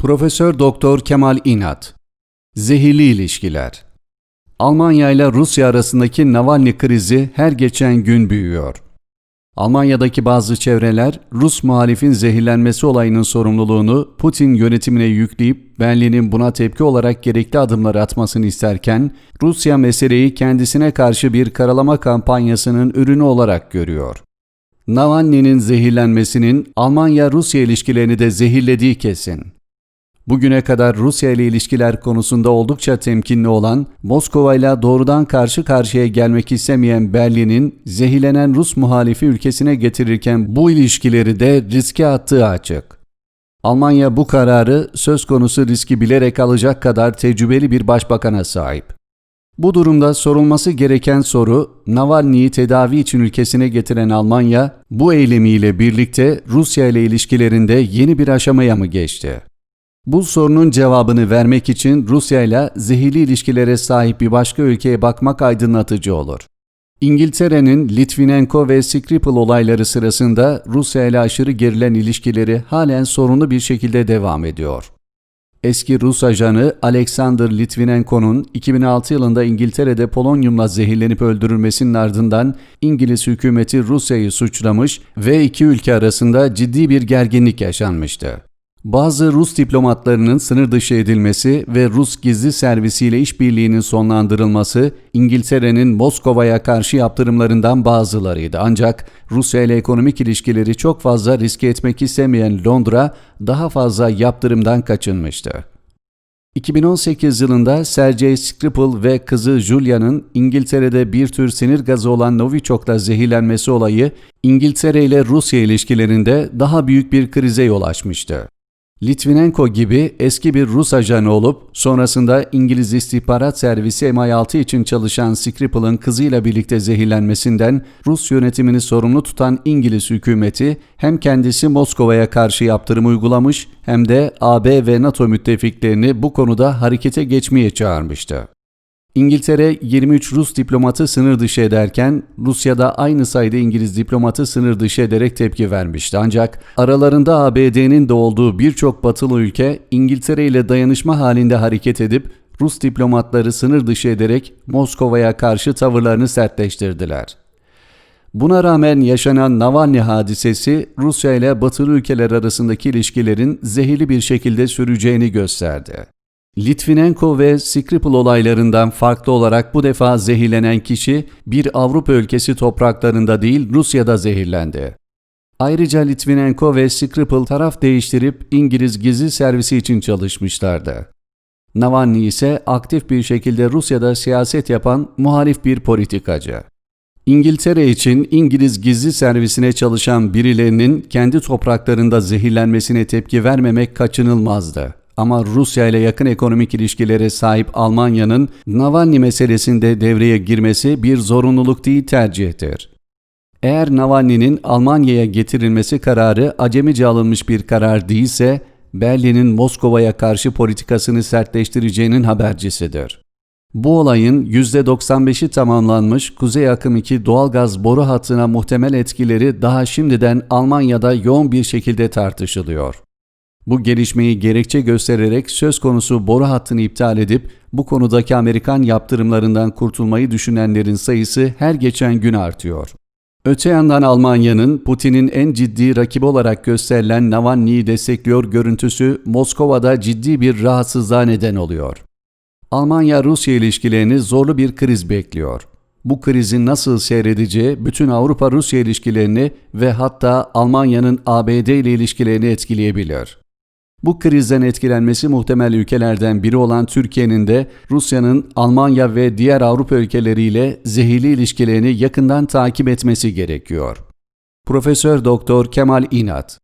Profesör Doktor Kemal İnat Zehirli ilişkiler Almanya ile Rusya arasındaki Navalny krizi her geçen gün büyüyor. Almanya'daki bazı çevreler Rus muhalifin zehirlenmesi olayının sorumluluğunu Putin yönetimine yükleyip Berlin'in buna tepki olarak gerekli adımları atmasını isterken Rusya meseleyi kendisine karşı bir karalama kampanyasının ürünü olarak görüyor. Navalny'nin zehirlenmesinin Almanya-Rusya ilişkilerini de zehirlediği kesin. Bugüne kadar Rusya ile ilişkiler konusunda oldukça temkinli olan, Moskova ile doğrudan karşı karşıya gelmek istemeyen Berlin'in zehirlenen Rus muhalifi ülkesine getirirken bu ilişkileri de riske attığı açık. Almanya bu kararı söz konusu riski bilerek alacak kadar tecrübeli bir başbakana sahip. Bu durumda sorulması gereken soru, Navalny'yi tedavi için ülkesine getiren Almanya, bu eylemiyle birlikte Rusya ile ilişkilerinde yeni bir aşamaya mı geçti? Bu sorunun cevabını vermek için Rusya ile zehirli ilişkilere sahip bir başka ülkeye bakmak aydınlatıcı olur. İngiltere'nin Litvinenko ve Skripal olayları sırasında Rusya ile aşırı gerilen ilişkileri halen sorunlu bir şekilde devam ediyor. Eski Rus ajanı Alexander Litvinenko'nun 2006 yılında İngiltere'de polonyumla zehirlenip öldürülmesinin ardından İngiliz hükümeti Rusya'yı suçlamış ve iki ülke arasında ciddi bir gerginlik yaşanmıştı. Bazı Rus diplomatlarının sınır dışı edilmesi ve Rus gizli servisiyle işbirliğinin sonlandırılması İngiltere'nin Moskova'ya karşı yaptırımlarından bazılarıydı. Ancak Rusya ile ekonomik ilişkileri çok fazla riske etmek istemeyen Londra daha fazla yaptırımdan kaçınmıştı. 2018 yılında Sergey Skripal ve kızı Julia'nın İngiltere'de bir tür sinir gazı olan Novichok'la zehirlenmesi olayı İngiltere ile Rusya ilişkilerinde daha büyük bir krize yol açmıştı. Litvinenko gibi eski bir Rus ajanı olup sonrasında İngiliz istihbarat servisi MI6 için çalışan Skripal'ın kızıyla birlikte zehirlenmesinden Rus yönetimini sorumlu tutan İngiliz hükümeti hem kendisi Moskova'ya karşı yaptırım uygulamış hem de AB ve NATO müttefiklerini bu konuda harekete geçmeye çağırmıştı. İngiltere 23 Rus diplomatı sınır dışı ederken Rusya'da aynı sayıda İngiliz diplomatı sınır dışı ederek tepki vermişti. Ancak aralarında ABD'nin de olduğu birçok batılı ülke İngiltere ile dayanışma halinde hareket edip Rus diplomatları sınır dışı ederek Moskova'ya karşı tavırlarını sertleştirdiler. Buna rağmen yaşanan Navalny hadisesi Rusya ile batılı ülkeler arasındaki ilişkilerin zehirli bir şekilde süreceğini gösterdi. Litvinenko ve Skripal olaylarından farklı olarak bu defa zehirlenen kişi bir Avrupa ülkesi topraklarında değil Rusya'da zehirlendi. Ayrıca Litvinenko ve Skripal taraf değiştirip İngiliz gizli servisi için çalışmışlardı. Navalny ise aktif bir şekilde Rusya'da siyaset yapan muhalif bir politikacı. İngiltere için İngiliz gizli servisine çalışan birilerinin kendi topraklarında zehirlenmesine tepki vermemek kaçınılmazdı. Ama Rusya ile yakın ekonomik ilişkilere sahip Almanya'nın Navalny meselesinde devreye girmesi bir zorunluluk değil tercihtir. Eğer Navalny'nin Almanya'ya getirilmesi kararı acemice alınmış bir karar değilse, Berlin'in Moskova'ya karşı politikasını sertleştireceğinin habercisidir. Bu olayın %95'i tamamlanmış Kuzey Akım 2 doğalgaz boru hattına muhtemel etkileri daha şimdiden Almanya'da yoğun bir şekilde tartışılıyor. Bu gelişmeyi gerekçe göstererek söz konusu boru hattını iptal edip bu konudaki Amerikan yaptırımlarından kurtulmayı düşünenlerin sayısı her geçen gün artıyor. Öte yandan Almanya'nın Putin'in en ciddi rakibi olarak gösterilen Navalny'yi destekliyor görüntüsü Moskova'da ciddi bir rahatsızlığa neden oluyor. Almanya-Rusya ilişkilerini zorlu bir kriz bekliyor. Bu krizin nasıl seyredeceği bütün Avrupa-Rusya ilişkilerini ve hatta Almanya'nın ABD ile ilişkilerini etkileyebilir. Bu krizden etkilenmesi muhtemel ülkelerden biri olan Türkiye'nin de Rusya'nın Almanya ve diğer Avrupa ülkeleriyle zehirli ilişkilerini yakından takip etmesi gerekiyor. Profesör Doktor Kemal İnat